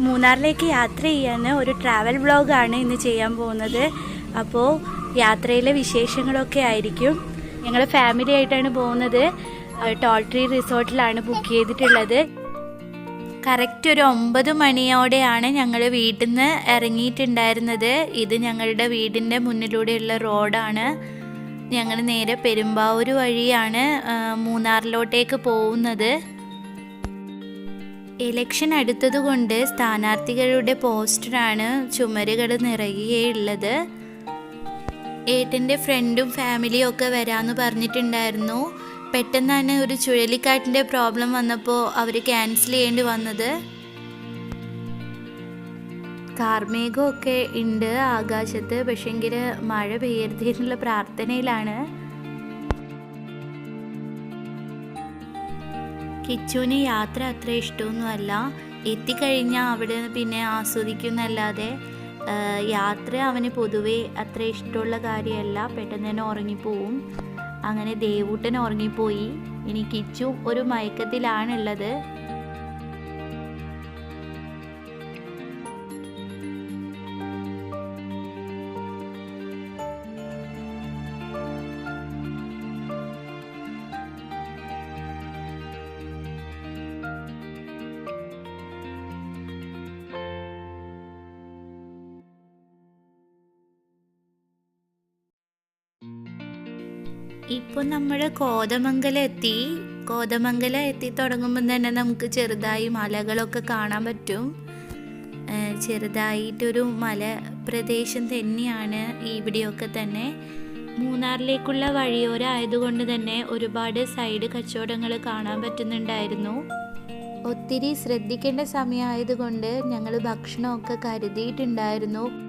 മൂന്നാറിലേക്ക് യാത്ര ചെയ്യാൻ ഒരു ട്രാവൽ വ്ളോഗാണ് ഇന്ന് ചെയ്യാൻ പോകുന്നത്. അപ്പോൾ യാത്രയിലെ വിശേഷങ്ങളൊക്കെ ആയിരിക്കും. ഞങ്ങൾ ഫാമിലി ആയിട്ടാണ് പോകുന്നത്. ടോൾ ട്രീ റിസോർട്ടിലാണ് ബുക്ക് ചെയ്തിട്ടുള്ളത്. കറക്റ്റ് ഒരു ഒമ്പത് മണിയോടെയാണ് ഞങ്ങൾ വീട്ടിൽ നിന്ന് ഇറങ്ങിയിട്ടുണ്ടായിരുന്നത്. ഇത് ഞങ്ങളുടെ വീടിന്റെ മുന്നിലൂടെയുള്ള റോഡാണ്. ഞങ്ങൾ നേരെ പെരുമ്പാവൂർ വഴിയാണ് മൂന്നാറിലോട്ടേക്ക് പോകുന്നത്. ഇലക്ഷൻ അടുത്തതുകൊണ്ട് സ്ഥാനാർത്ഥികളുടെ പോസ്റ്ററാണ് ചുമരുകൾ നിറയുകയുള്ളത്. ഏട്ടന്റെ ഫ്രണ്ടും ഫാമിലിയും ഒക്കെ വരാമെന്ന് പറഞ്ഞിട്ടുണ്ടായിരുന്നു. പെട്ടെന്ന് തന്നെ ഒരു ചുഴലിക്കാറ്റിന്റെ പ്രോബ്ലം വന്നപ്പോൾ അവർ ക്യാൻസൽ ചെയ്യേണ്ടി വന്നത്. കാർമേഘമൊക്കെ ഉണ്ട് ആകാശത്ത് പക്ഷെങ്കിൽ മഴ പെയ്യരുതെന്നുള്ള പ്രാർത്ഥനയിലാണ്. കിച്ചുവിന് യാത്ര അത്ര ഇഷ്ടമൊന്നുമല്ല. എത്തിക്കഴിഞ്ഞാൽ അവിടെ പിന്നെ ആസ്വദിക്കുന്നല്ലാതെ യാത്ര അവന് പൊതുവേ അത്ര ഇഷ്ടമുള്ള കാര്യമല്ല. പെട്ടെന്ന് തന്നെ ഉറങ്ങിപ്പോവും. അങ്ങനെ ദേവൂട്ടൻ ഉറങ്ങിപ്പോയി. ഇനി കിച്ചു ഒരു മയക്കത്തിലാണുള്ളത്. ഇപ്പോൾ നമ്മൾ കോതമംഗലം എത്തി കോതമംഗലം എത്തി തുടങ്ങുമ്പോൾ തന്നെ നമുക്ക് ചെറുതായി മലകളൊക്കെ കാണാൻ പറ്റും. ചെറുതായിട്ടൊരു മല പ്രദേശം തന്നെയാണ് ഇവിടെയൊക്കെ തന്നെ. മൂന്നാറിലേക്കുള്ള വഴിയോരം ആയതുകൊണ്ട് തന്നെ ഒരുപാട് സൈഡ് കച്ചവടങ്ങൾ കാണാൻ പറ്റുന്നുണ്ടായിരുന്നു. ഒത്തിരി ശ്രദ്ധിക്കേണ്ട സമയമായതുകൊണ്ട് ഞങ്ങൾ ഭക്ഷണമൊക്കെ കരുതിയിട്ടുണ്ടായിരുന്നു.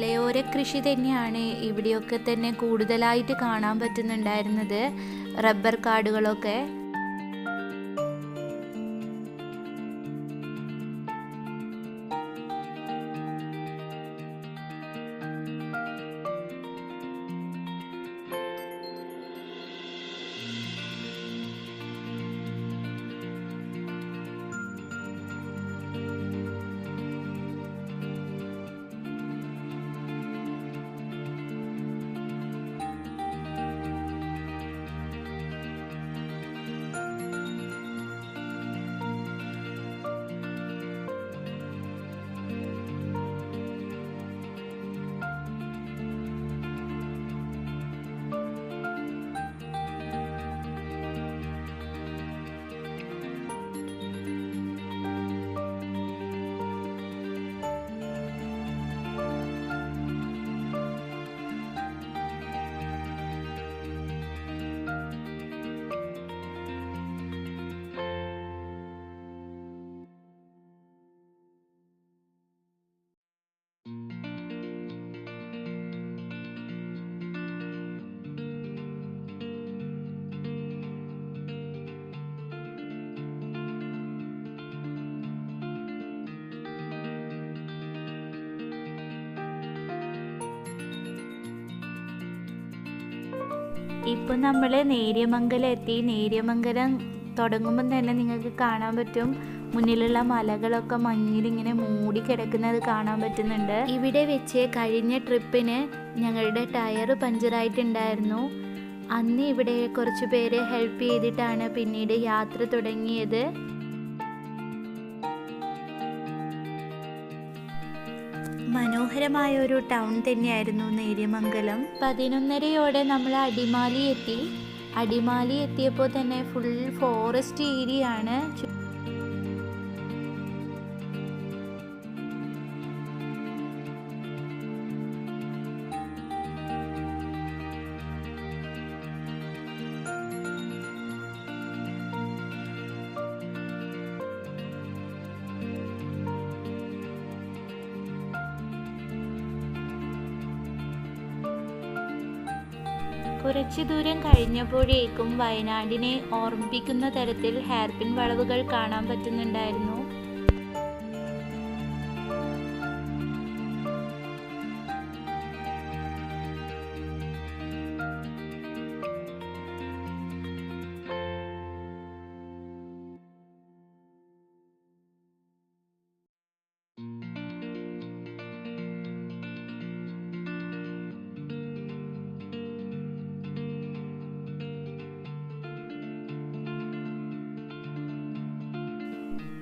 മലയോര കൃഷി തന്നെയാണ് ഇവിടെയൊക്കെ തന്നെ കൂടുതലായിട്ട് കാണാൻ പറ്റുന്നുണ്ടായിരുന്നത്. റബ്ബർ കാടുകളൊക്കെ. ഇപ്പം നമ്മൾ നേര്യമംഗലം എത്തി നേര്യമംഗലം തുടങ്ങുമ്പം തന്നെ നിങ്ങൾക്ക് കാണാൻ പറ്റും. മുന്നിലുള്ള മലകളൊക്കെ മഞ്ഞിലിങ്ങനെ മൂടി കിടക്കുന്നത് കാണാൻ പറ്റുന്നുണ്ട്. ഇവിടെ വെച്ച് കഴിഞ്ഞ ട്രിപ്പിന് ഞങ്ങളുടെ ടയർ പഞ്ചറായിട്ടുണ്ടായിരുന്നു. അന്ന് ഇവിടെ കുറച്ച് പേര് ഹെൽപ്പ് ചെയ്തിട്ടാണ് പിന്നീട് യാത്ര തുടങ്ങിയത്. മനോഹരമായ ഒരു ടൗൺ തന്നെയായിരുന്നു നേര്യമംഗലം. പതിനൊന്നരയോടെ നമ്മൾ അടിമാലി എത്തി. അടിമാലി എത്തിയപ്പോൾ തന്നെ ഫുൾ ഫോറസ്റ്റ് ഏരിയ ആണ്. കുറച്ചു ദൂരം കഴിഞ്ഞപ്പോഴേക്കും വയനാടിനെ ഓർമ്മിപ്പിക്കുന്ന തരത്തിൽ ഹെയർപിൻ വളവുകൾ കാണാൻ പറ്റുന്നുണ്ടായിരുന്നു.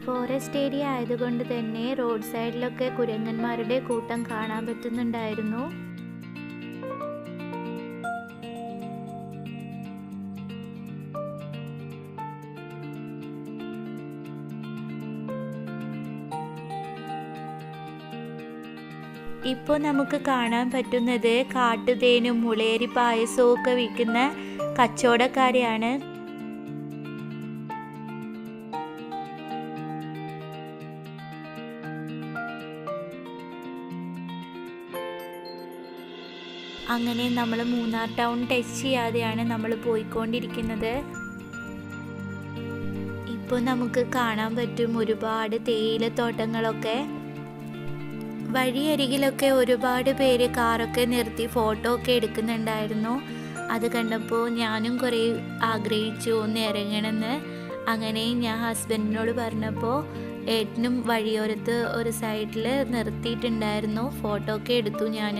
ഫോറസ്റ്റ് ഏരിയ ആയതുകൊണ്ട് തന്നെ റോഡ് സൈഡിലൊക്കെ കുരങ്ങന്മാരുടെ കൂട്ടം കാണാൻ പറ്റുന്നുണ്ടായിരുന്നു. ഇപ്പോൾ നമുക്ക് കാണാൻ പറ്റുന്നത് കാട്ടുതേനും മുളേരി പായസവും ഒക്കെ വിൽക്കുന്ന കച്ചവടക്കാരെയാണ്. അങ്ങനെ നമ്മൾ മൂന്നാർ ടൗൺ ടച്ച് ചെയ്യാതെയാണ് നമ്മൾ പോയിക്കൊണ്ടിരിക്കുന്നത്. ഇപ്പോൾ നമുക്ക് കാണാൻ പറ്റും ഒരുപാട് തേയിലത്തോട്ടങ്ങളൊക്കെ. വഴിയരികിലൊക്കെ ഒരുപാട് പേര് കാറൊക്കെ നിർത്തി ഫോട്ടോ ഒക്കെ എടുക്കുന്നുണ്ടായിരുന്നു. അത് കണ്ടപ്പോൾ ഞാനും കുറേ ആഗ്രഹിച്ചു ഒന്ന് ഇറങ്ങണമെന്ന്. അങ്ങനെ ഞാൻ ഹസ്ബൻഡിനോട് പറഞ്ഞപ്പോൾ ഏട്ടനും വഴിയോരത്ത് ഒരു സൈഡിൽ നിർത്തിയിട്ടുണ്ടായിരുന്നു. ഫോട്ടോ ഒക്കെ എടുത്തു ഞാൻ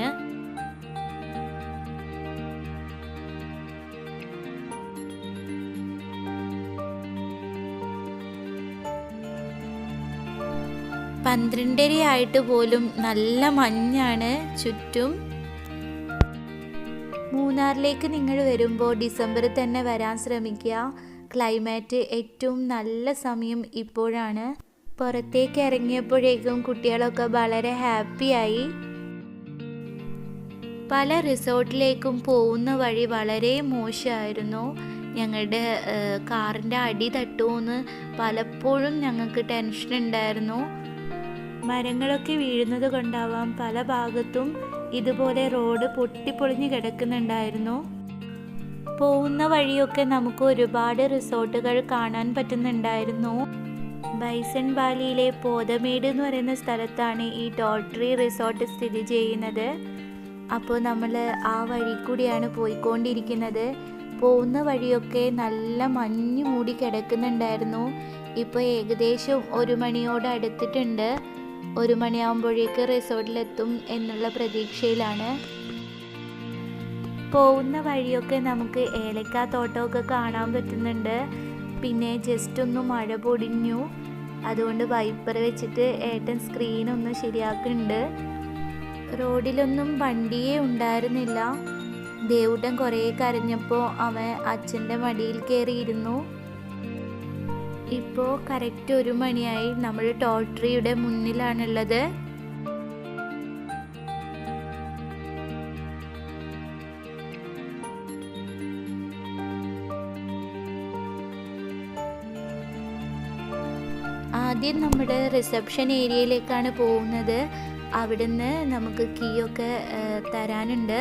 പന്ത്രണ്ടരയായിട്ട് പോലും നല്ല മഞ്ഞാണ് ചുറ്റും. മൂന്നാറിലേക്ക് നിങ്ങൾ വരുമ്പോൾ ഡിസംബറിൽ തന്നെ വരാൻ ശ്രമിക്കുക. ക്ലൈമാറ്റ് ഏറ്റവും നല്ല സമയം ഇപ്പോഴാണ്. പുറത്തേക്ക് ഇറങ്ങിയപ്പോഴേക്കും കുട്ടികളൊക്കെ വളരെ ഹാപ്പിയായി. പല റിസോർട്ടിലേക്കും പോകുന്ന വഴി വളരെ മോശമായിരുന്നു. ഞങ്ങളുടെ കാറിന്റെ അടി തട്ടുമെന്ന് പലപ്പോഴും ഞങ്ങൾക്ക് ടെൻഷൻ ഉണ്ടായിരുന്നു മരങ്ങളൊക്കെ വീഴുന്നത് കൊണ്ടാവാം പല ഭാഗത്തും ഇതുപോലെ റോഡ് പൊട്ടിപ്പൊളിഞ്ഞ് കിടക്കുന്നുണ്ടായിരുന്നു. പോകുന്ന വഴിയൊക്കെ നമുക്ക് ഒരുപാട് റിസോർട്ടുകൾ കാണാൻ പറ്റുന്നുണ്ടായിരുന്നു. ബൈസൺ വാലിയിലെ പോതമേട് എന്ന് പറയുന്ന സ്ഥലത്താണ് ഈ ടോട്ടറി റിസോർട്ട് സ്ഥിതി ചെയ്യുന്നത്. അപ്പോൾ നമ്മൾ ആ വഴി കൂടിയാണ് പോയിക്കൊണ്ടിരിക്കുന്നത്. പോകുന്ന വഴിയൊക്കെ നല്ല മഞ്ഞ് മൂടി കിടക്കുന്നുണ്ടായിരുന്നു. ഇപ്പോൾ ഏകദേശം ഒരു മണിയോട് അടുത്തിട്ടുണ്ട്. ഒരു മണിയാവുമ്പോഴേക്ക് റിസോർട്ടിലെത്തും എന്നുള്ള പ്രതീക്ഷയിലാണ്. പോകുന്ന വഴിയൊക്കെ നമുക്ക് ഏലക്ക തോട്ടമൊക്കെ കാണാൻ പറ്റുന്നുണ്ട്. പിന്നെ ജസ്റ്റ് ഒന്ന് മഴ പൊടിഞ്ഞു. അതുകൊണ്ട് വൈപ്പർ വെച്ചിട്ട് ഏട്ടൻ സ്ക്രീൻ ഒന്ന് ശരിയാക്കുന്നുണ്ട്. റോഡിലൊന്നും വണ്ടിയേ ഉണ്ടായിരുന്നില്ല. ദേവുട്ടൻ കുറേ കരഞ്ഞപ്പോൾ അവൻ അച്ഛന്റെ മടിയിൽ കയറിയിരുന്നു. ഇപ്പോൾ കറക്റ്റ് ഒരു മണിയായി നമ്മൾ ടോൾട്രിയുടെ മുന്നിലാണുള്ളത്. ആദ്യം നമ്മുടെ റിസപ്ഷൻ ഏരിയയിലേക്കാണ് പോകുന്നത്. അവിടുന്ന് നമുക്ക് കീ ഒക്കെ തരാനുണ്ട്.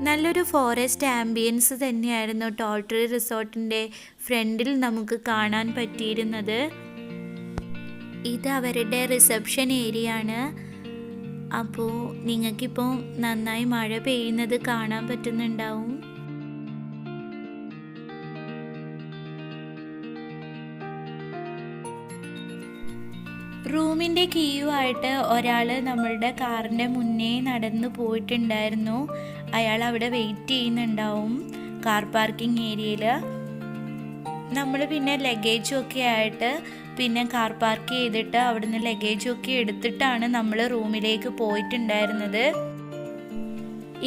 നല്ലൊരു ഫോറസ്റ്റ് ആംബിയൻസ് തന്നെയായിരുന്നു ടോൾട്രി റിസോർട്ടിന്റെ ഫ്രണ്ടിൽ നമുക്ക് കാണാൻ പറ്റിയിരുന്നത്. ഇത് അവരുടെ റിസപ്ഷൻ ഏരിയ ആണ്. അപ്പോൾ നിങ്ങൾക്കിപ്പോൾ നന്നായി മഴ പെയ്യുന്നത് കാണാൻ പറ്റുന്നുണ്ടാവും. റൂമിന്റെ കീയുമായിട്ട് ഒരാൾ നമ്മളുടെ കാറിന്റെ മുന്നേ നടന്നു പോയിട്ടുണ്ടായിരുന്നു. അയാൾ അവിടെ വെയിറ്റ് ചെയ്യുന്നുണ്ടാവും കാർ പാർക്കിംഗ് ഏരിയയിൽ നമ്മൾ പിന്നെ ലഗേജും ഒക്കെ ആയിട്ട് പിന്നെ കാർ പാർക്ക് ചെയ്തിട്ട് അവിടുന്ന് ലഗേജും ഒക്കെ എടുത്തിട്ടാണ് നമ്മൾ റൂമിലേക്ക് പോയിട്ടുണ്ടായിരുന്നത്.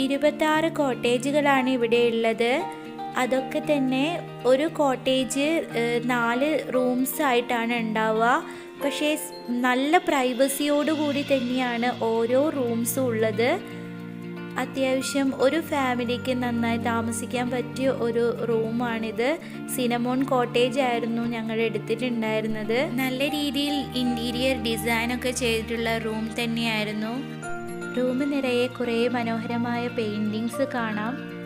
ഇരുപത്താറ് കോട്ടേജുകളാണ് ഇവിടെ ഉള്ളത്. അതൊക്കെ തന്നെ ഒരു കോട്ടേജ് നാല് റൂംസ് ആയിട്ടാണ് ഉണ്ടാവുക. പക്ഷേ നല്ല പ്രൈവസിയോടുകൂടി തന്നെയാണ് ഓരോ റൂംസും ഉള്ളത്. അത്യാവശ്യം ഒരു ഫാമിലിക്ക് നന്നായി താമസിക്കാൻ പറ്റിയ ഒരു റൂമാണിത്. സിനമോൺ കോട്ടേജ് ആയിരുന്നു ഞങ്ങൾ എടുത്തിട്ടുണ്ടായിരുന്നത്. നല്ല രീതിയിൽ ഇന്റീരിയർ ഡിസൈനൊക്കെ ചെയ്തിട്ടുള്ള റൂം തന്നെയായിരുന്നു. റൂം നിറയെ കുറേ മനോഹരമായ പെയിന്റിങ്സ് കാണാം.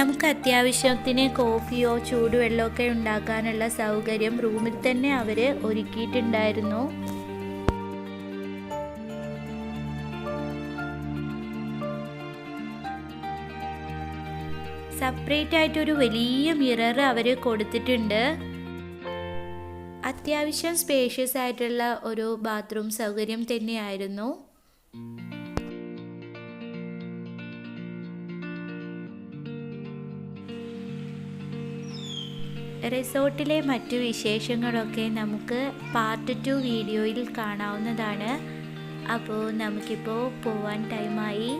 നമുക്ക് അത്യാവശ്യത്തിന് കോഫിയോ ചൂടുവെള്ളമൊക്കെ ഉണ്ടാക്കാനുള്ള സൗകര്യം റൂമിൽ തന്നെ അവർ ഒരുക്കിയിട്ടുണ്ടായിരുന്നു. സെപ്പറേറ്റ് ആയിട്ടൊരു വലിയ മിറർ അവർ കൊടുത്തിട്ടുണ്ട്. അത്യാവശ്യം സ്പേഷ്യസ് ആയിട്ടുള്ള ഒരു ബാത്റൂം സൗകര്യം തന്നെയായിരുന്നു. റിസോർട്ടിലെ മറ്റു വിശേഷങ്ങളൊക്കെ നമുക്ക് പാർട്ട് ടു വീഡിയോയിൽ കാണാവുന്നതാണ്. അപ്പോൾ നമുക്കിപ്പോൾ പോവാൻ ടൈമായി